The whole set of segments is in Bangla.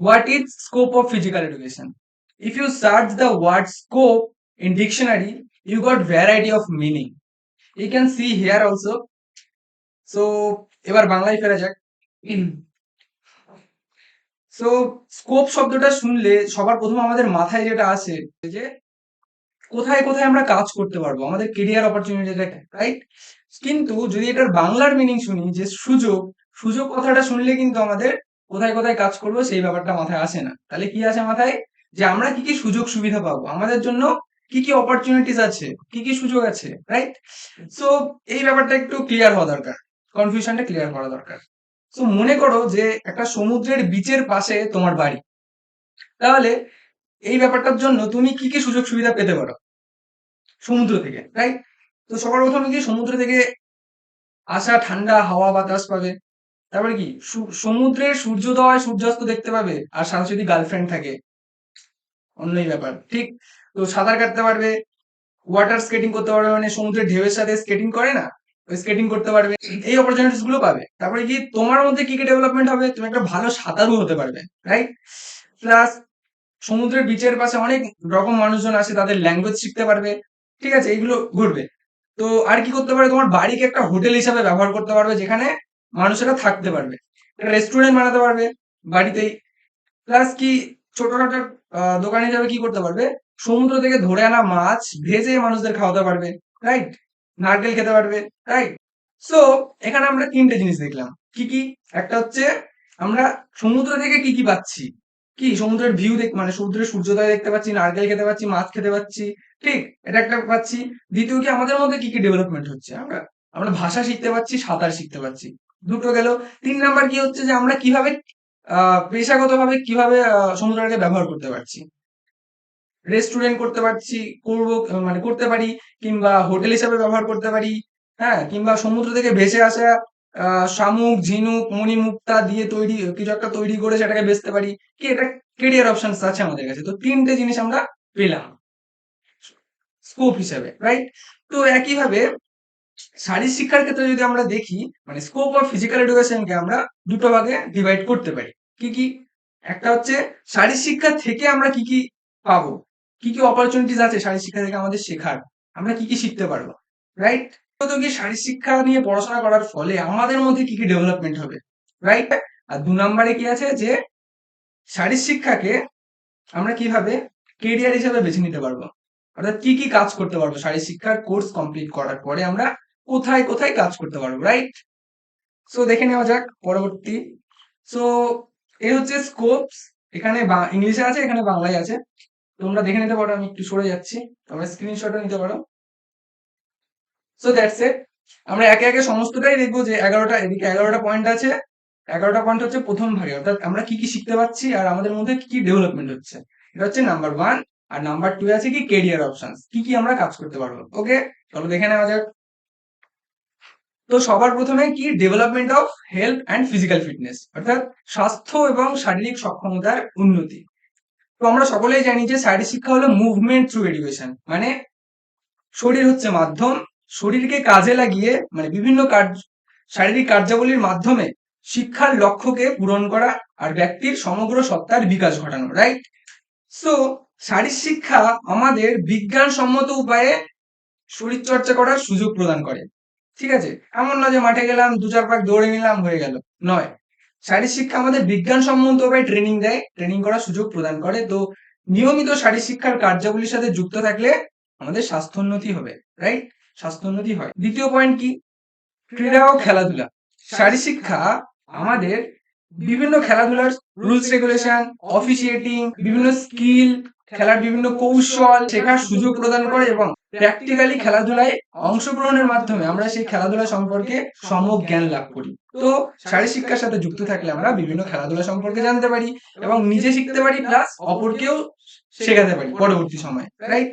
What is scope of physical education? If you search the word scope in dictionary, you got variety of meaning. You can see here also. So এবার বাংলায় ফেরা যাক সো স্কোপ শব্দটা শুনলে সবার প্রথম আমাদের মাথায় যেটা আসে যে কোথায় কোথায় আমরা কাজ করতে পারব আমাদের কেরিয়ার অপরচুনিটিটা রাইট কিন্তু যদি এটার বাংলার মিনিং শুনি যে সুযোগ সুযোগ কথাটা শুনলে কিন্তু আমাদের কোথায় কোথায় কাজ করব সেই ব্যাপারটা মাথায় আসে না। তাহলে কি আসে মাথায়? যে আমরা কি কি সুযোগ সুবিধা পাবো? আমাদের জন্য কি কি অপরচুনিটিস আছে? কি কি সুযোগ আছে? রাইট সো এই ব্যাপারটা একটু ক্লিয়ার হওয়া দরকার। কনফিউশনটা ক্লিয়ার করা দরকার। সো মনে করো যে একটা সমুদ্রের বিচের পাশে তোমার বাড়ি। তাহলে এই ব্যাপারটার জন্য তুমি কি কি সুযোগ সুবিধা পেতে পারো? সমুদ্র থেকে রাইট তো সবার প্রথমে কি সমুদ্র থেকে আসা ঠান্ডা হাওয়া বাতাস পাবে? তারপরে কি? সু- সমুদ্রের সূর্যোদয় সূর্যাস্ত দেখতে পাবে, আর সাথে যদি গার্লফ্রেন্ড থাকে। অন্যই ব্যাপার। ঠিক? তো সাঁতার কাটতে পারবে ওয়াটার স্কেটিং করতে পারবে মানে সমুদ্রের ঢেউয়ের সাথে স্কেটিং করে না? স্কেটিং করতে পারবে। এই অপরচুনিটিসগুলো পাবে। তারপরে কি? তোমার মধ্যে কি কি ডেভেলপমেন্ট হবে? তুমি একটা ভালো সাঁতারু হতে পারবে রাইট প্লাস সমুদ্রের বিচের পাশে অনেক রকম মানুষজন আসে তাদের ল্যাঙ্গুয়েজ শিখতে পারবে। ঠিক আছে? এইগুলো ঘুরবে তো আর কি করতে পারবে? তোমার বাড়িকে একটা হোটেল হিসাবে ব্যবহার করতে পারবে, যেখানে মানুষেরা থাকতে পারবে। রেস্টুরেন্ট বানাতে পারবে বাড়িতেই। প্লাস কি ছোটখাটো দোকান হিসাবে কি করতে পারবে? সমুদ্র থেকে ধরে আনা মাছ ভেজে মানুষদের খাওয়াতে পারবে রাইট নারকেল খেতে পারবে রাইট সো এখানে আমরা তিনটে জিনিস দেখলাম। কি কি? একটা হচ্ছে আমরা সমুদ্র থেকে কি কি পাচ্ছি। কি? সমুদ্রের ভিউ দেখ মানে সমুদ্রের সূর্যোদয় দেখতে পাচ্ছি, নারকেল খেতে পাচ্ছি, মাছ খেতে পাচ্ছি, ঠিক? এটা একটা পাচ্ছি। দ্বিতীয় কি, আমাদের মধ্যে কি কি ডেভেলপমেন্ট হচ্ছে? আমরা আমরা ভাষা শিখতে পাচ্ছি, সাঁতার শিখতে পাচ্ছি। দুটো গেল। তিন নাম্বার কি হচ্ছে যে আমরা কীভাবে পেশাগতভাবে কীভাবে সমুদ্রটাকে ব্যবহার করতে পারছি? রেস্টুরেন্ট করতে পারছি, করব মানে করতে পারি, কিংবা হোটেল হিসাবে ব্যবহার করতে পারি হ্যাঁ কিংবা সমুদ্র থেকে ভেসে আসা শামুক, ঝিনুক মণিমুক্তা দিয়ে তৈরি, কিছু একটা তৈরি করে সেটাকে বেচতে পারি। কি এটা কেরিয়ার অপশনস আছে আমাদের কাছে। তো তিনটে জিনিস আমরা পেলাম। স্কোপ হিসাবে রাইট তো একইভাবে শারীর শিক্ষার ক্ষেত্রে যদি আমরা দেখি মানে স্কোপ অফ ফিজিক্যাল এডুকেশনকে আমরা দুটো ভাগে ডিভাইড করতে পারি। কি কি? একটা হচ্ছে শারীর শিক্ষা থেকে আমরা কি কি পাবো? কি কি অপরচুনিটিস আছে শারীর শিক্ষা থেকে আমাদের শেখার? আমরা কি কি শিখতে পারব? রাইট তো কি শারীর শিক্ষা নিয়ে পড়াশোনা করার ফলে আমাদের মধ্যে কি কি ডেভেলপমেন্ট হবে? রাইট আর দু নম্বরে কি আছে যে শারীর শিক্ষাকে আমরা কীভাবে কেরিয়ার হিসেবে বেছে নিতে পারব? অর্থাৎ কি কি কাজ করতে পারব? শারীর শিক্ষার কোর্স কমপ্লিট করার পরে আমরা কোথায় কোথায় কাজ করতে পারব রাইট সো দেখে নেওয়া যাক পরবর্তী। সো এই হচ্ছে স্কোপস এখানে ইংলিশে আছে, এখানে বাংলায় আছে। তোমরা দেখে নিতে পারো, আমি একটু সরে যাচ্ছি। তোমরা স্ক্রিনশটও নিতে পারো। সো দ্যাটস ইট আমরা একে একে সমস্তটাই দেখব যে এগারোটা, এদিকে এগারোটা পয়েন্ট আছে। এগারোটা পয়েন্ট হচ্ছে প্রথম ভাগে। অর্থাৎ আমরা কি কি শিখতে পাচ্ছি আর আমাদের মধ্যে কি কি ডেভেলপমেন্ট হচ্ছে। এটা হচ্ছে নাম্বার ওয়ান আর নাম্বার টু আছে কি কেরিয়ার অপশন কি কি আমরা কাজ করতে পারব। ওকে চলো দেখে নেওয়া যাক। তো সবার প্রথমে কি? Development of health and physical fitness অর্থাৎ স্বাস্থ্য এবং শারীরিক সক্ষমতার উন্নতি। তো আমরা সকলেই জানি যে শারীরিক শিক্ষা হলো মুভমেন্ট থ্রু এডুকেশন মানে শরীর হচ্ছে মাধ্যম। শরীরকে কাজে লাগিয়ে মানে বিভিন্ন কার্য, শারীরিক কার্যাবলীর মাধ্যমে শিক্ষার লক্ষ্যকে পূরণ করা আর ব্যক্তির সমগ্র সত্তার বিকাশ ঘটানো রাইট সো শারীর শিক্ষা আমাদের বিজ্ঞানসম্মত উপায়ে শরীরচর্চা করার সুযোগ প্রদান করে। ঠিক আছে? এমন না যে মাঠে গেলাম, দু চার পাক দৌড়ে নিলাম, হয়ে গেল। নয়। শারীর শিক্ষা আমাদের বিজ্ঞানসম্মত উপায়ে ট্রেনিং দেয় ট্রেনিং করার সুযোগ প্রদান করে। তো নিয়মিত শারীর শিক্ষার কার্যাবলীর সাথে যুক্ত থাকলে আমাদের স্বাস্থ্যোন্নতি হবে রাইট স্বাস্থ্যোন্নতি হয়। দ্বিতীয় পয়েন্ট কি? ক্রীড়া ও খেলাধুলা। শারীর শিক্ষা আমাদের বিভিন্ন খেলাধুলার রুলস রেগুলেশন অফিসিয়েটিং বিভিন্ন স্কিল খেলার বিভিন্ন কৌশল শেখার সুযোগ প্রদান করে এবং প্র্যাকটিক্যালি খেলাধুলায় অংশগ্রহণের মাধ্যমে আমরা সেই খেলাধুলা সম্পর্কে সম্যক জ্ঞান লাভ করি। তো শারীর শিক্ষার সাথে যুক্ত থাকলে আমরা বিভিন্ন খেলাধুলা সম্পর্কে জানতে পারি এবং নিজে শিখতে পারি প্লাস অপরকেও শেখাতে পারি পরবর্তী সময় রাইট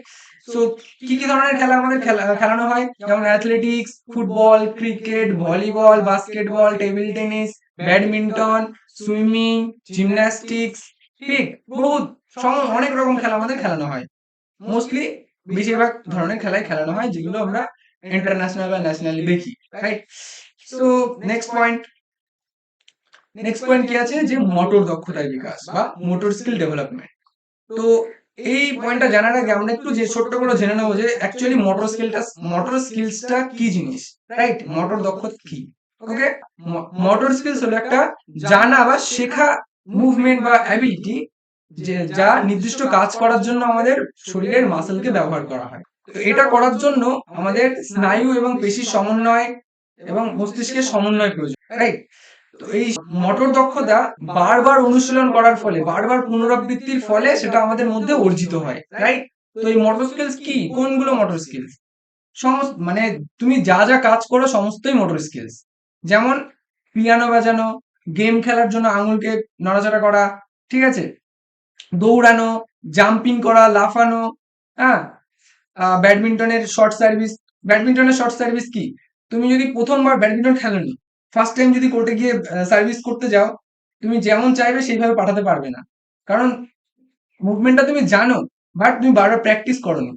সো কি কি ধরনের খেলা আমাদের খেলা- খেলানো হয়? যেমন athletics football cricket volleyball basketball table tennis badminton swimming gymnastics ঠিক বহুত অনেক রকম খেলা আমাদের খেলানো হয়। মোস্টলি বেশিরভাগ ধরনের খেলাই খেলানো হয় যেগুলো আমরা ইন্টারন্যাশনাল বা ন্যাশনালি দেখি right so next point next point কি আছে? যে মোটর দক্ষতার বিকাশ বা মোটর স্কিল ডেভেলপমেন্ট তো এই পয়েন্টটা জানার আগে আমরা একটু যে ছোট্ট করে জেনে নেব যে অ্যাকচুয়ালি মোটর স্কিলটা মোটর স্কিলসটা কি জিনিস রাইট মোটর দক্ষতা কি ওকে মোটর স্কিলস হলো একটা জানা বা শেখা মুভমেন্ট বা অ্যাবিলিটি যে যা নির্দিষ্ট কাজ করার জন্য আমাদের শরীরের মাসেলকে ব্যবহার করা হয়। এটা করার জন্য আমাদের স্নায়ু এবং পেশির সমন্বয় এবং মস্তিষ্কের সমন্বয় প্রয়োজন। রাইট তো এই মোটর দক্ষতা বারবার অনুশীলন করার ফলে, বারবার পুনরাবৃত্তির ফলে সেটা আমাদের মধ্যে অর্জিত হয়। রাইট তো এই মোটর স্কিলস কি? কোনগুলো মোটর স্কিলস সমস্ত মানে তুমি যা যা কাজ করো সমস্তই মোটর স্কিলস যেমন পিয়ানো বাজানো গেম খেলার জন্য আঙুলকে নড়াচড়া করা, ঠিক আছে? দৌড়ানো জাম্পিং করা, লাফানো হ্যাঁ? ব্যাডমিন্টনের শর্ট সার্ভিস ব্যাডমিন্টনের শর্ট সার্ভিস কি? তুমি যদি প্রথমবার ব্যাডমিন্টন খেলোনি ফার্স্ট টাইম যদি কোর্টে গিয়ে সার্ভিস করতে যাও, তুমি যেমন চাইবে সেইভাবে পাঠাতে পারবে না। কারণ মুভমেন্টটা তুমি জানো বাট তুমি বারবার প্র্যাকটিস করনি।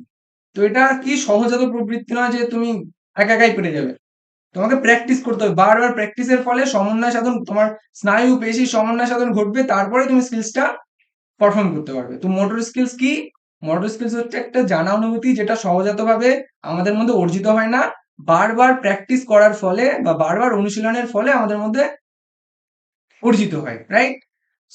তো এটা কি সহজাত প্রবৃত্তি নয় যে তুমি একা একাই পেরে যাবে? তোমাকে প্র্যাকটিস করতে হবে। বারবার প্র্যাকটিসের ফলে সমন্বয় সাধন, তোমার স্নায়ু পেশি সমন্বয় সাধন ঘটবে, তারপরে তুমি স্কিলসটা পারফর্ম করতে পারবে। তো মোটর স্কিলস কি? মোটর স্কিলস হচ্ছে একটা জানা অনুভূতি যেটা সহজাতভাবে আমাদের মধ্যে অর্জিত হয় না। বারবার প্র্যাকটিস করার ফলে বা বারবার অনুশীলনের ফলে আমাদের মধ্যে অর্জিত হয় রাইট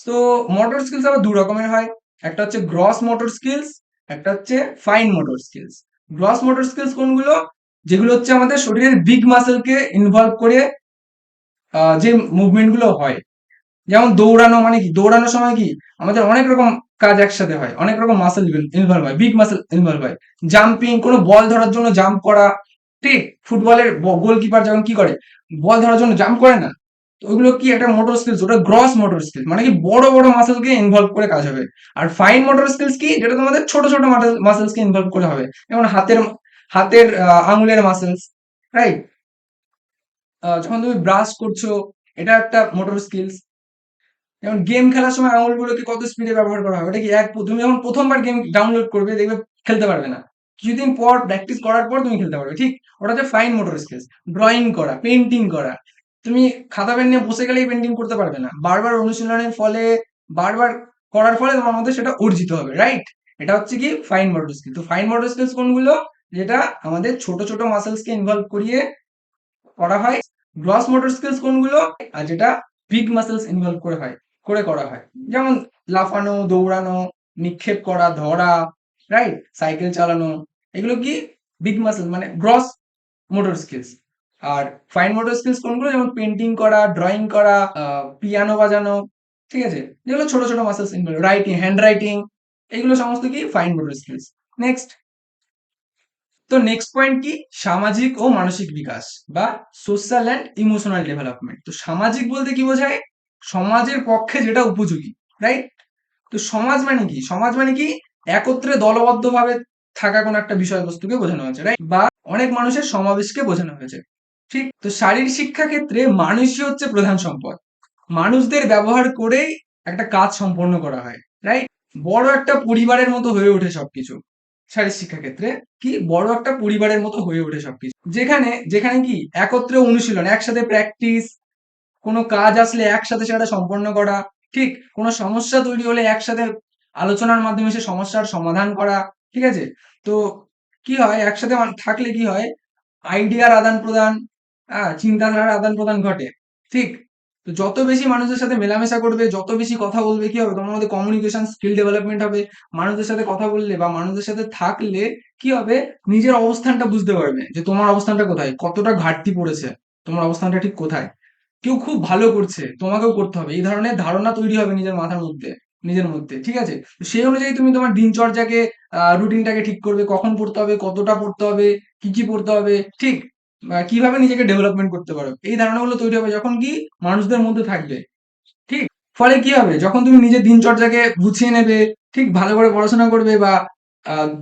তো মোটর স্কিলস আবার দু রকমের হয়। একটা হচ্ছে গ্রস মোটর স্কিলস একটা হচ্ছে fine motor skills gross motor skills কোনগুলো? যেগুলো হচ্ছে আমাদের শরীরের বিগ মাসেলকে ইনভলভ করে যে মুভমেন্টগুলো হয়। যেমন দৌড়ানো মানে কি? দৌড়ানোর সময় কি? আমাদের অনেক রকম কাজ একসাথে হয়। অনেক রকম মাসেল ইনভলভ হয় বিগ মাসেল ইনভলভ হয়। জাম্পিং কোনো বল ধরার জন্য জাম্প করা। ঠিক? ফুটবলের গোলকিপার যখন কি করে? বল ধরার জন্য জাম্প করে না? তো ওইগুলো কি একটা মোটর স্কিলস ওটা গ্রস মোটর স্কিলস মানে কি বড় বড় মাসেলকে ইনভলভ করে কাজ হবে। আর ফাইন মোটর স্কিলস কি? যেটা তোমাদের ছোট ছোট মাসেলসকে ইনভলভ করে হবে। যেমন হাতের হাতের আঙুলের মাসেলস রাইট যখন তুমি ব্রাশ করছ, এটা একটা মোটর স্কিলস যেমন গেম খেলার সময় আঙুলগুলোকে কত স্পিডে ব্যবহার করা হয়? ওটা কি এক তুমি যখন প্রথমবার গেম ডাউনলোড করবে, দেখবে খেলতে পারবে না। কিছুদিন পর প্র্যাকটিস করার পর তুমি খেলতে পারবে, ঠিক? ওটা হচ্ছে ফাইন মোটর স্কিলস ড্রয়িং করা পেন্টিং করা। তুমি খাতা পেন নিয়ে বসে গেলেই পেন্টিং করতে পারবে না। বারবার অনুশীলনের ফলে, বারবার করার ফলে তোমার মধ্যে সেটা অর্জিত হবে রাইট এটা হচ্ছে কি ফাইন মোটর স্কিল তো ফাইন মোটর স্কিলস কোনগুলো? যেটা আমাদের ছোট ছোট মাসেলসকে ইনভলভ করিয়ে করা হয়। গ্রস মোটর স্কিলস কোনগুলো? আর যেটা বিগ মাসেলস ইনভলভ করে হয়। করে করা হয়। যেমন লাফানো, দৌড়ানো, নিক্ষেপ করা, ধরা রাইট সাইকেল চালানো, এগুলো কি? বিগ মাসেল মানে গ্রস মোটর স্কিলস আর ফাইন মোটর স্কিলস কোনগুলো? যেমন পেন্টিং করা ড্রয়িং করা পিয়ানো বাজানো, ঠিক আছে? যেগুলো ছোট ছোট muscles involve writing hand writing এগুলো সমস্ত কি? ফাইন মোটর স্কিলস নেক্সট তো নেক্সট পয়েন্ট কি? সামাজিক ও মানসিক বিকাশ বা সোশ্যাল অ্যান্ড ইমোশনাল ডেভেলপমেন্ট তো সামাজিক বলতে কি বোঝায়? সমাজের পক্ষে যেটা উপযোগী রাইট তো সমাজ মানে কি? সমাজ মানে কি? একত্রে দলবদ্ধভাবে থাকা কোনো একটা বিষয়বস্তুকে বোঝানো হয়েছে রাইট বা অনেক মানুষের সমাবেশকে বোঝানো হয়েছে, ঠিক? তো শারীরিক শিক্ষা ক্ষেত্রে মানুষই হচ্ছে প্রধান সম্পদ। মানুষদের ব্যবহার করেই একটা কাজ সম্পন্ন করা হয় রাইট বড় একটা পরিবারের মতো হয়ে ওঠে সবকিছু শারীর শিক্ষা ক্ষেত্রে। কি? বড় একটা পরিবারের মতো হয়ে ওঠে সবকিছু। যেখানে যেখানে কি? একত্রে অনুশীলন, একসাথে প্র্যাকটিস কোনো কাজ আসলে একসাথে সেটা সম্পন্ন করা, ঠিক? কোনো সমস্যা তৈরি হলে একসাথে আলোচনার মাধ্যমে সে সমস্যার সমাধান করা, ঠিক আছে? তো কি হয়? একসাথে থাকলে কি হয়? আইডিয়ার আদান প্রদান হ্যাঁ চিন্তাধারার আদান প্রদান ঘটে, ঠিক? তো যত বেশি মানুষের সাথে মেলামেশা করবে, যত বেশি কথা বলবে, কি হবে? তোমার মধ্যে কমিউনিকেশন স্কিল ডেভেলপমেন্ট হবে। মানুষদের সাথে কথা বললে বা মানুষদের সাথে থাকলে কি হবে? নিজের অবস্থানটা বুঝতে পারবে যে তোমার অবস্থানটা কোথায়? কতটা ঘাটতি পড়েছে? তোমার অবস্থানটা ঠিক কোথায়? কেউ খুব ভালো করছে, তোমাকেও করতে হবে। এই ধরনের ধারণা তৈরি হবে নিজের মাথার মধ্যে, নিজের মধ্যে, ঠিক আছে? সেই অনুযায়ী তুমি তোমার দিনচর্যাকে রুটিনটাকে ঠিক করবে, কখন পড়তে হবে, কতটা পড়তে হবে, কি কি পড়তে হবে, ঠিক? কীভাবে নিজেকে ডেভেলপমেন্ট করতে পারো? এই ধারণাগুলো তৈরি হবে যখন কি মানুষদের মধ্যে থাকবে, ঠিক? ফলে কি হবে? যখন তুমি নিজের দিনচর্যাকে গুছিয়ে নেবে, ঠিক? ভালো করে পড়াশোনা করবে বা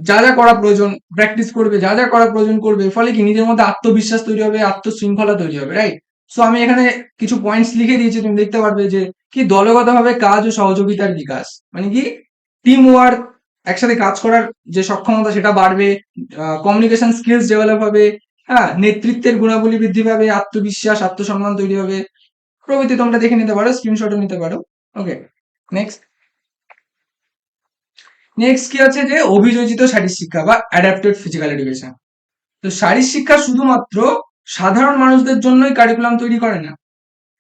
যা যা করা প্রয়োজন প্র্যাকটিস করবে, যা যা করা প্রয়োজন করবে, ফলে কি নিজের মধ্যে আত্মবিশ্বাস তৈরি হবে, আত্মশৃঙ্খলা তৈরি হবে রাইট সো আমি এখানে কিছু পয়েন্টস লিখে দিয়েছি, তুমি দেখতে পারবে যে কি দলগতভাবে কাজ ও সহযোগিতার বিকাশ। মানে কি? টিম ওয়ার্ক একসাথে কাজ করার যে সক্ষমতা সেটা বাড়বে কমিউনিকেশন স্কিলস ডেভেলপ হবে হ্যাঁ নেতৃত্বের গুণাবলী বৃদ্ধি পাবে, আত্মবিশ্বাস, আত্মসম্মান তৈরি হবে। প্রভৃতি তোমরা দেখে নিতে পারো স্ক্রিনশটও নিতে পারো। ওকে নেক্সট নেক্সট কি আছে যে অভিযোজিত শারীর শিক্ষা বা অ্যাডাপ্টেড ফিজিক্যাল এডুকেশন তো শারীর শিক্ষা শুধুমাত্র সাধারণ মানুষদের জন্যই কারিকুলাম তৈরি করে না।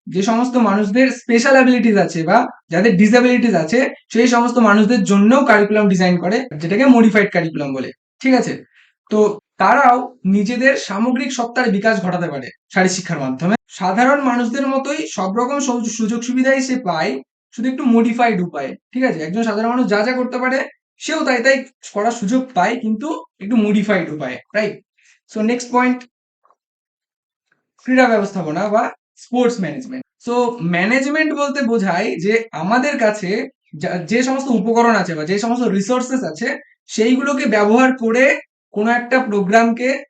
যে সমস্ত মানুষদের স্পেশাল অ্যাবিলিটিস আছে বা যাদের ডিসএবিলিটিস আছে, সেই সমস্ত মানুষদের জন্যও কারিকুলাম ডিজাইন করে, যেটাকে মডিফাইড কারিকুলাম বলে। ঠিক আছে? তো তারাও নিজেদের সামগ্রিক সত্তার বিকাশ ঘটাতে পারে শারীর শিক্ষার মাধ্যমে। সাধারণ মানুষদের মতোই সব রকম সুযোগ সুবিধাই সে পায়, শুধু একটু মডিফাইড উপায়ে। ঠিক আছে? একজন সাধারণ মানুষ যা যা করতে পারে, সেও তাই তাই করার সুযোগ পায়, কিন্তু একটু মডিফাইড উপায়ে রাইট সো নেক্সট পয়েন্ট ক্রীড়া ব্যবস্থাপনা বা স্পোর্টস ম্যানেজমেন্ট সো ম্যানেজমেন্ট বলতে বোঝায় যে আমাদের কাছে যা- সমস্ত উপকরণ আছে বা যে সমস্ত রিসোর্সেস আছে, সেইগুলোকে ব্যবহার করে কোনো একটা প্রোগ্রামকে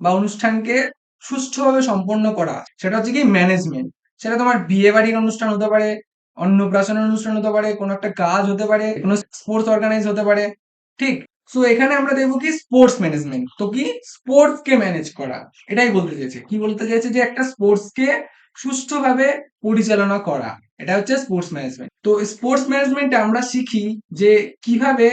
বা অনুষ্ঠানকে সুষ্ঠুভাবে সম্পন্ন করা। সেটা হচ্ছে কি ম্যানেজমেন্ট সেটা তোমার বিয়ে বাড়ির অনুষ্ঠান হতে পারে, অন্নপ্রাশনের অনুষ্ঠান হতে পারে, কোনো একটা কাজ হতে পারে, কোনো স্পোর্টস অর্গানাইজ হতে পারে। ঠিক? সো এখানে আমরা দেখব কি স্পোর্টস ম্যানেজমেন্ট তো কি? স্পোর্টস কে ম্যানেজ করা। এটাই বলতে চাইছে। কি বলতে চাইছে যে একটা স্পোর্টস কে সুষ্ঠুভাবে পরিচালনা করা। এটা হচ্ছে স্পোর্টস ম্যানেজমেন্ট তো স্পোর্টস ম্যানেজমেন্টে আমরা শিখি যে কীভাবে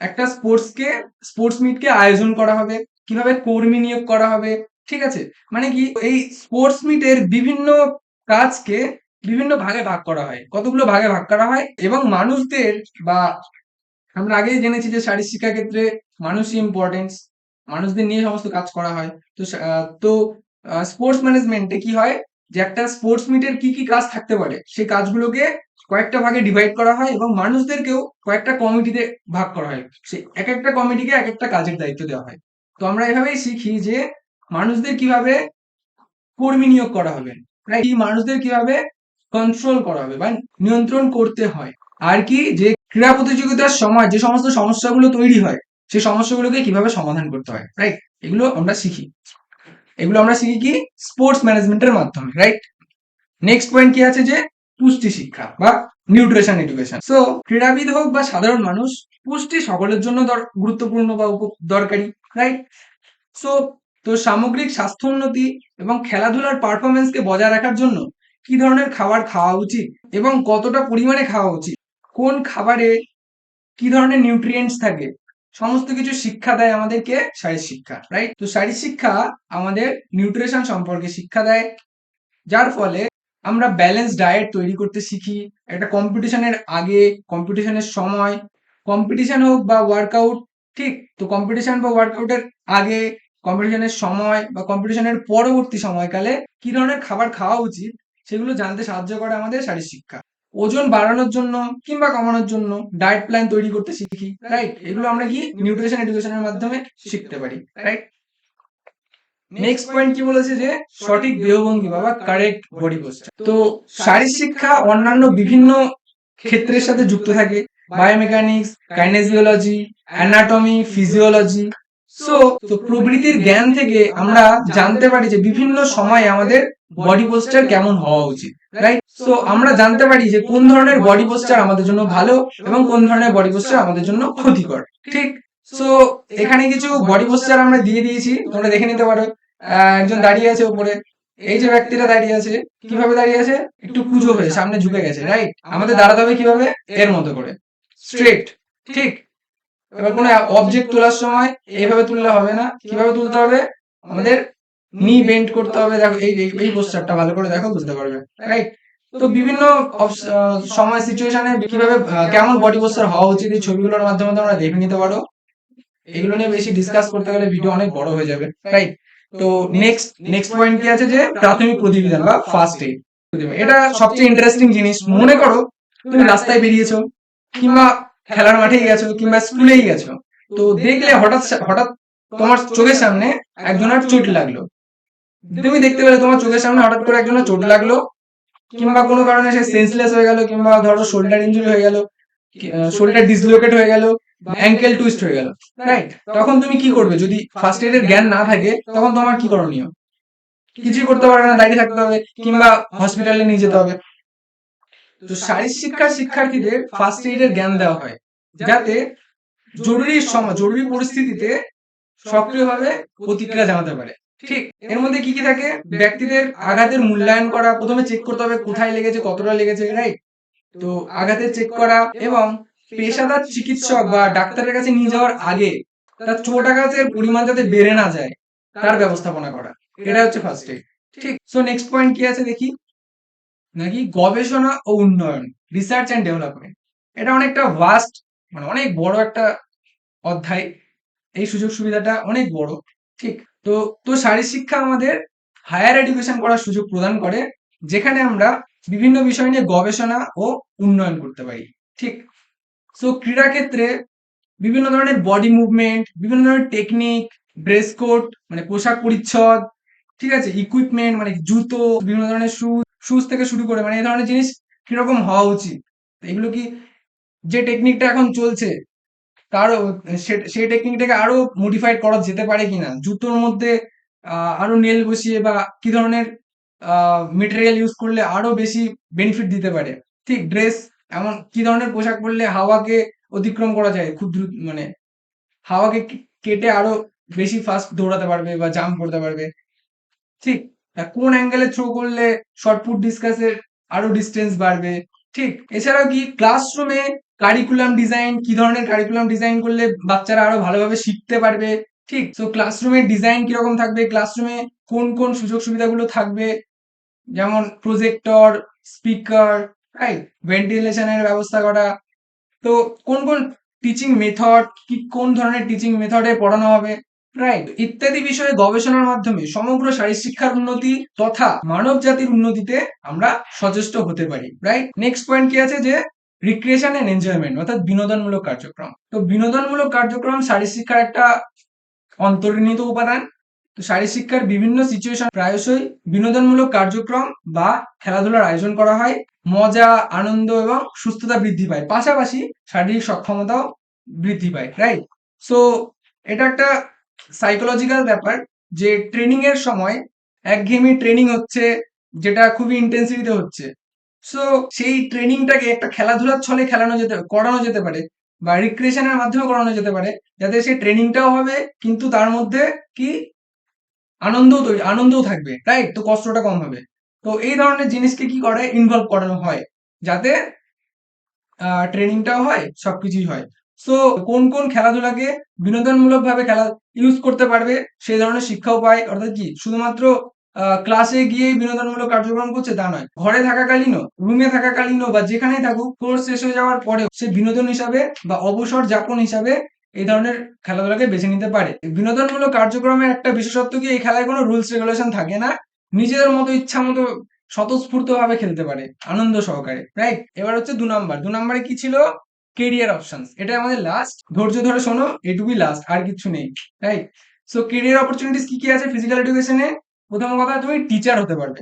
একটা স্পোর্টস কে স্পোর্টস মিট কে আয়োজন করা হবে, কীভাবে কর্মী নিয়োগ করা হবে, ঠিক আছে? মানে কি? এই স্পোর্টস মিটের বিভিন্ন কাজকে বিভিন্ন ভাগে ভাগ করা হয়। কতগুলো ভাগে ভাগ করা হয়? এবং মানুষদের বা আমরা আগেই জেনেছি যে শারীর শিক্ষা ক্ষেত্রে মানুষই ইম্পর্টেন্স মানুষদের নিয়ে সমস্ত কাজ করা হয়। তো তো স্পোর্টস ম্যানেজমেন্টে কি হয়? যে একটা স্পোর্টস মিটের কি কি কাজ থাকতে পারে? সেই কাজগুলোকে কয়েকটা ভাগে ডিভাইড করা হয় এবং মানুষদেরকেও কয়েকটা কমিটিতে ভাগ করা হয়। সে এক একটা কমিটিকে এক একটা কাজের দায়িত্ব দেওয়া হয়। তো আমরা এভাবেই শিখি যে মানুষদের কীভাবে কর্মী নিয়োগ করা হবে মানুষদের কীভাবে কন্ট্রোল করা হবে বা নিয়ন্ত্রণ করতে হয়। আর কি? যে ক্রীড়া প্রতিযোগিতার সময় যে সমস্ত সমস্যাগুলো তৈরি হয়, সেই সমস্যাগুলোকে কীভাবে সমাধান করতে হয় রাইট এগুলো আমরা শিখি। এগুলো আমরা শিখি কি? স্পোর্টস ম্যানেজমেন্টের মাধ্যমে রাইট নেক্সট পয়েন্ট কি আছে যে পুষ্টি শিক্ষা বা নিউট্রিশন এডুকেশন সো ক্রীড়াবিদ হোক বা সাধারণ মানুষ, পুষ্টি সকলের জন্য গুরুত্বপূর্ণ বা দরকারি রাইট সো তো সামগ্রিক স্বাস্থ্য উন্নতি এবং খেলাধুলার পারফরমেন্সকে বজায় রাখার জন্য কি ধরনের খাবার খাওয়া উচিত এবং কতটা পরিমাণে খাওয়া উচিত? কোন খাবারে কি ধরনের নিউট্রিয়েন্টস থাকে, সমস্ত কিছু শিক্ষা দেয় আমাদেরকে শারীর শিক্ষা রাইট তো শারীর শিক্ষা আমাদের নিউট্রিশন সম্পর্কে শিক্ষা দেয়, যার ফলে আমরা ব্যালেন্স ডায়েট তৈরি করতে শিখি, একটা কম্পিটিশনের আগে কম্পিটিশনের সময় কম্পিটিশন হোক বা ওয়ার্কআউট ঠিক, তো কম্পিটিশন বা ওয়ার্কআউটের আগে কম্পিটিশনের সময় বা কম্পিটিশনের পরবর্তী সময়কালে কি ধরনের খাবার খাওয়া উচিত, সেগুলো জানতে সাহায্য করে আমাদের শারীর শিক্ষা। ওজন বাড়ানোর জন্য কিংবা কমানোর জন্য ডায়েট প্ল্যান তৈরি করতে শিখি রাইট এগুলো আমরা কি? নিউট্রিশন এডুকেশনের মাধ্যমে শিখতে পারি রাইট নেক্সট পয়েন্ট কি বলেছে যে সঠিক দেহভঙ্গি বা কারেক্ট বডি পোস্টার তো শারীর শিক্ষা অন্যান্য বিভিন্ন ক্ষেত্রের সাথে যুক্ত থাকে। Biomechanics kinesiology anatomy physiology so তো প্রবৃতির জ্ঞান থেকে আমরা জানতে পারি যে বিভিন্ন সময়ে আমাদের বডি পোস্টার কেমন হওয়া উচিত রাইট সো আমরা জানতে পারি যে কোন ধরনের বডি পোস্টার আমাদের জন্য ভালো এবং কোন ধরনের বডি পোস্টার আমাদের জন্য ক্ষতিকর, ঠিক? সো এখানে কিছু বডি পোস্টার আমরা দিয়ে দিয়েছি, তোমরা দেখে নিতে পারো। একজন দাঁড়িয়ে আছে উপরে। এই যে ব্যক্তিটা দাঁড়িয়ে আছে, কীভাবে দাঁড়িয়ে আছে? একটু কুজো হয়ে, সামনে ঝুঁকে গেছে রাইট আমাদের দাঁড়াতে হবে কীভাবে? এর মতো করে স্ট্রেট ঠিক? এবার কোনো অবজেক্ট তোলার সময় এইভাবে তুললে হবে না। কীভাবে তুলতে হবে? আমাদের নি বেন্ড করতে হবে। দেখো, এই, এই- পোস্টারটা ভালো করে দেখো বুঝতে পারবে। রাইট তো বিভিন্ন সময় সিচুয়েশনে কীভাবে কেমন বডি পোস্টার হওয়া উচিত এই ছবিগুলোর মাধ্যমে তোমরা দেখে নিতে পারো। এগুলো নিয়ে বেশি ডিসকাস করতে গেলে ভিডিও অনেক বড় হয়ে যাবে। রাইট তো নেক্সট নেক্সট পয়েন্ট কি আছে যে প্রাথমিক প্রতিবিধান বা ফার্স্ট এইড এটা সবচেয়ে ইন্টারেস্টিং জিনিস। মনে করো তুমি রাস্তায় বেরিয়েছো কিংবা খেলার মাঠেই গেছো কিংবা স্কুলেই গেছো তো দেখলে হঠাৎ হঠাৎ তোমার চোখের সামনে একজনের চোট লাগল। তুমি দেখতে পেলে তোমার চোখের সামনে হঠাৎ করে একজনের চোট লাগল কিংবা কোনো কারণে সে সেন্সলেস হয়ে গেল কিংবা ধরো শোল্ডার ইঞ্জুরি হয়ে গেল শোল্ডার ডিসলোকেট হয়ে গেল অ্যাঙ্কেল টুইস্ট হয়ে গেল রাইট তখন তুমি কি করবে? যদি ফার্স্ট এডের জ্ঞান না থাকে তখন তোমার কি করণীয়? কিছুই করতে পারবে না দাঁড়িয়ে থাকতে হবে কিংবা হসপিটালে নিয়ে যেতে হবে। তো শারীর শিক্ষার শিক্ষার্থীদের ফার্স্ট এইডের জ্ঞান দেওয়া হয়, যাতে জরুরি সময় জরুরি পরিস্থিতিতে সক্রিয়ভাবে প্রতিক্রিয়া জানাতে পারে। ঠিক, এর মধ্যে কি কি থাকে? ব্যক্তিদের আঘাতের মূল্যায়ন করা, প্রথমে চেক করতে হবে কোথায় লেগেছে, কতটা লেগেছে রাইট তো আঘাতের চেক করা এবং পেশাদার চিকিৎসক বা ডাক্তারের কাছে নিয়ে যাওয়ার আগে তার চোট আঘাতের পরিমাণ যাতে বেড়ে না যায়, তার ব্যবস্থাপনা করা। এটা হচ্ছে ফার্স্ট এইড ঠিক সো নেক্সট পয়েন্ট কি আছে দেখি? নাকি গবেষণা ও উন্নয়ন রিসার্চ অ্যান্ড ডেভেলপমেন্ট এটা অনেকটা ভাস্ট মানে অনেক বড় একটা অধ্যায়। এই সুযোগ সুবিধাটা অনেক বড়, ঠিক? তো তো শারীর শিক্ষা আমাদের হায়ার এডুকেশন করার সুযোগ প্রদান করে, যেখানে আমরা বিভিন্ন বিষয় নিয়ে গবেষণা ও উন্নয়ন করতে পারি, ঠিক? সো ক্রীড়া ক্ষেত্রে বিভিন্ন ধরনের বডি মুভমেন্ট বিভিন্ন ধরনের টেকনিক ড্রেস কোড মানে পোশাক পরিচ্ছদ, ঠিক আছে? ইকুইপমেন্ট মানে জুতো, বিভিন্ন ধরনের শুজ শুজ থেকে শুরু করে মানে এই ধরনের জিনিস কীরকম হওয়া উচিত? এগুলো কি যে টেকনিকটা এখন চলছে, তারও সেই টেকনিকটাকে আরও মডিফাইড করা যেতে পারে কিনা? জুতোর মধ্যে আরও নেল বসিয়ে বা কি ধরনের মেটেরিয়াল ইউজ করলে আরও বেশি বেনিফিট দিতে পারে? ঠিক ড্রেস এমন কি ধরনের পোশাক পরলে হাওয়াকে অতিক্রম করা যায়? খুব দ্রুত মানে হাওয়াকে কেটে আরও বেশি ফাস্ট দৌড়াতে পারবে বা জাম্প করতে পারবে। ঠিক কোন অ্যাঙ্গেলে থ্রো করলে শর্টপুট ডিসকাসের আরও ডিস্টেন্স বাড়বে? ঠিক, এছাড়াও কি ক্লাসরুমে কারিকুলাম ডিজাইন কি ধরনের কারিকুলাম ডিজাইন করলে বাচ্চারা আরও ভালোভাবে শিখতে পারবে? ঠিক তো ক্লাসরুমের ডিজাইন কীরকম থাকবে? ক্লাসরুমে কোন কোন সুযোগ সুবিধাগুলো থাকবে? যেমন প্রজেক্টর স্পিকার রাইট ভেন্টিলেশনের ব্যবস্থা করা। তো কোন কোন টিচিং মেথড কি কোন ধরনের টিচিং মেথডে পড়ানো হবে? রাইট ইত্যাদি বিষয়ে গবেষণার মাধ্যমে সমগ্র শারীর শিক্ষার উন্নতি তথা মানব জাতির উন্নতিতে আমরা সচেষ্ট হতে পারি। রাইট নেক্সট পয়েন্ট কি আছে যে রিক্রিয়েশন এন্ড এনজয়মেন্ট অর্থাৎ বিনোদনমূলক কার্যক্রম। তো বিনোদনমূলক কার্যক্রম শারীর শিক্ষার একটা অন্তর্নিহিত উপাদান। তো শারীর শিক্ষার বিভিন্ন সিচুয়েশন প্রায়শই বিনোদনমূলক কার্যক্রম বা খেলাধুলার আয়োজন করা হয়। মজা, আনন্দ এবং সুস্থতা বৃদ্ধি পায়। পাশাপাশি শারীরিক সক্ষমতাও বৃদ্ধি পায়। রাইট সো এটা একটা সাইকোলজিক্যাল ব্যাপার, যে ট্রেনিং এর সময় একঘেয়েমি ট্রেনিং হচ্ছে, যেটা খুবই ইন্টেন্সিটিতে হচ্ছে। সো সেই ট্রেনিংটাকে একটা খেলাধুলার ছলে খেলানো যেতে, করানো যেতে পারে, বা রিক্রিয়েশনের মাধ্যমে করানো যেতে পারে, যাতে সেই ট্রেনিংটাও হবে, কিন্তু তার মধ্যে কি? আনন্দও তৈরি, আনন্দও থাকবে রাইট তো কষ্টটা কম হবে। তো এই ধরনের জিনিসকে কি করে? ইনভলভ করানো হয়, যাতে ট্রেনিংটাও হয়, সবকিছুই হয়। সো কোন কোন খেলাধুলাকে বিনোদনমূলক ভাবে খেলা ইউজ করতে পারবে, সেই ধরনের শিক্ষাও পায়। অর্থাৎ কি? শুধুমাত্র ক্লাসে গিয়েই বিনোদনমূলক কার্যক্রম করছে তা নয়। ঘরে থাকাকালীনও রুমে থাকাকালীনও বা যেখানেই থাকুক কোর্স শেষ হয়ে যাওয়ার পরেও সে বিনোদন হিসাবে বা অবসর যাপন হিসাবে এই ধরনের খেলাধুলাকে বেছে নিতে পারে। বিনোদনমূলক কার্যক্রমের একটা বিশেষত্ব কি? এই খেলায় কোনো রুলস রেগুলেশন থাকে না। নিজেদের মতো ইচ্ছা মতো স্বতঃস্ফূর্ত ভাবে খেলতে পারে, আনন্দ সহকারে রাইট এবার হচ্ছে দু নাম্বার দু নাম্বারে কি ছিল? কেরিয়ার অপশন এটা আমাদের লাস্ট ধৈর্য ধরে শোনো, এটুকুই লাস্ট আর কিছু নেই রাইট সো কেরিয়ার অপরচুনিটিস কি কি আছে ফিজিক্যাল এডুকেশনে প্রথম কথা, তুমি টিচার হতে পারবে।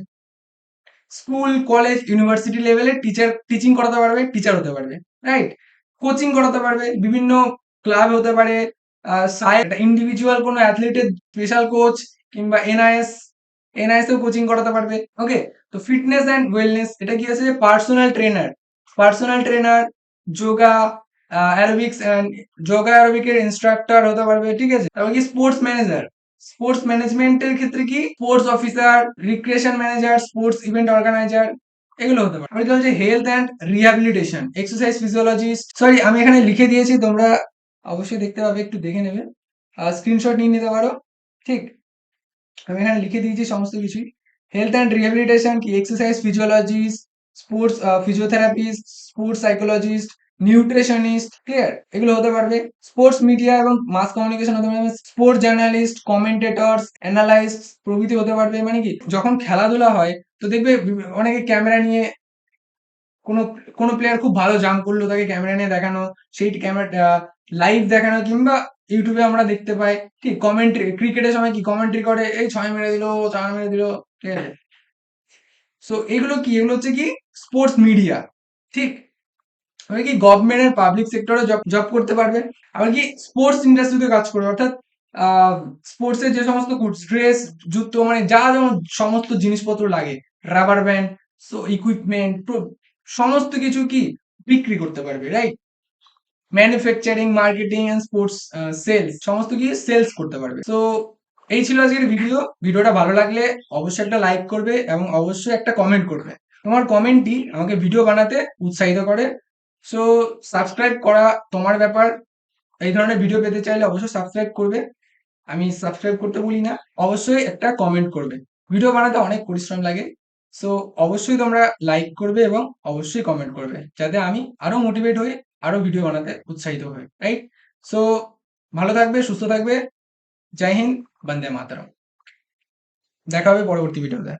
স্কুল কলেজ ইউনিভার্সিটি লেভেলে টিচার টিচিং করাতে পারবে টিচার হতে পারবে রাইট কোচিং করাতে পারবে, বিভিন্ন ক্লাব হতে পারে ইন্ডিভিজুয়াল কোনো অ্যাথলিটের স্পেশাল কোচ কিংবা এনআইএস এনআইএস এও কোচিং করাতে পারবে ওকে তো ফিটনেস অ্যান্ড ওয়েলনেস এটা কি আছে? Personal trainer personal trainer yoga aerobics and yoga অ্যারোবিকের instructor হতে পারবে, ঠিক আছে? তারপর কি স্পোর্টস ম্যানেজার স্পোর্টস ম্যানেজমেন্টের ক্ষেত্রে কি? Sports officer recreation manager sports event organiser এগুলো হতে পারে। আরেকটা হচ্ছে health and rehabilitation exercise physiologist sorry আমি এখানে লিখে দিয়েছি, তোমরা অবশ্যই দেখতে পাবে, একটু দেখে নেবে। স্ক্রিনশট নিয়ে নিতে পারো, ঠিক? আমি এখানে লিখে দিয়েছি সমস্ত কিছুই। হেলথ অ্যান্ড রিহ্যাবিলিটেশন কি? Exercise physiologist sports physiotherapist sports psychologist nutritionist, clear? এগুলো হতে পারবে। স্পোর্টস মিডিয়া এবং মাস কমিউনিকেশন হতে পারবে। স্পোর্টস জার্নালিস্ট, কমেন্টেটরস অ্যানালাইস্ট প্রভৃতি হতে পারবে। মানে কি, যখন খেলাধুলা হয়, তো দেখবে অনেকে ক্যামেরা নিয়ে কোনো কোনো প্লেয়ার খুব ভালো জাম্প করল, তাকে ক্যামেরা নিয়ে দেখানো, সেই ক্যামেরা লাইভ দেখানো কিংবা ইউটিউবে আমরা দেখতে পাই। ঠিক কমেন্ট্রি ক্রিকেটের সময় কি কমেন্ট্রি করে এই ছয় মেরে দিল, চার মেরে দিল ঠিক আছে? সো এগুলো কি? এগুলো হচ্ছে কি স্পোর্টস মিডিয়া ঠিক? আমি কি গভর্নমেন্টের পাবলিক সেক্টরে জব করতে পারবে? কি স্পোর্টস ইন্ডাস্ট্রিতে কাজ করবে? অর্থাৎ স্পোর্টস এর যে সমস্ত গুডস ড্রেস জুতো মানে যা যেমন সমস্ত জিনিসপত্র লাগে রাবার ব্যান্ড সো ইকুইপমেন্ট সমস্ত কিছু কি বিক্রি করতে পারবে right manufacturing marketing and sports sales সমস্ত কিছু সেলস করতে পারবে। তো এই ছিল আজকের ভিডিও ভিডিওটা ভালো লাগলে অবশ্যই একটা লাইক করবে এবং অবশ্যই একটা কমেন্ট করবে। তোমার কমেন্টই আমাকে ভিডিও বানাতে উৎসাহিত করে। সো সাবস্ক্রাইব করা তোমার ব্যাপার। এই ধরনের ভিডিও পেতে চাইলে অবশ্যই সাবস্ক্রাইব করবে। আমি সাবস্ক্রাইব করতে বলি না। অবশ্যই একটা কমেন্ট করবে। ভিডিও বানাতে অনেক পরিশ্রম লাগে। সো অবশ্যই তোমরা লাইক করবে এবং অবশ্যই কমেন্ট করবে। যাতে আমি আরও মোটিভেট হই আরও ভিডিও বানাতে উৎসাহিত হই। রাইট সো ভালো থাকবে, সুস্থ থাকবে। জয় হিন্দ, বন্দে মাতরম। দেখা হবে পরবর্তী ভিডিওতে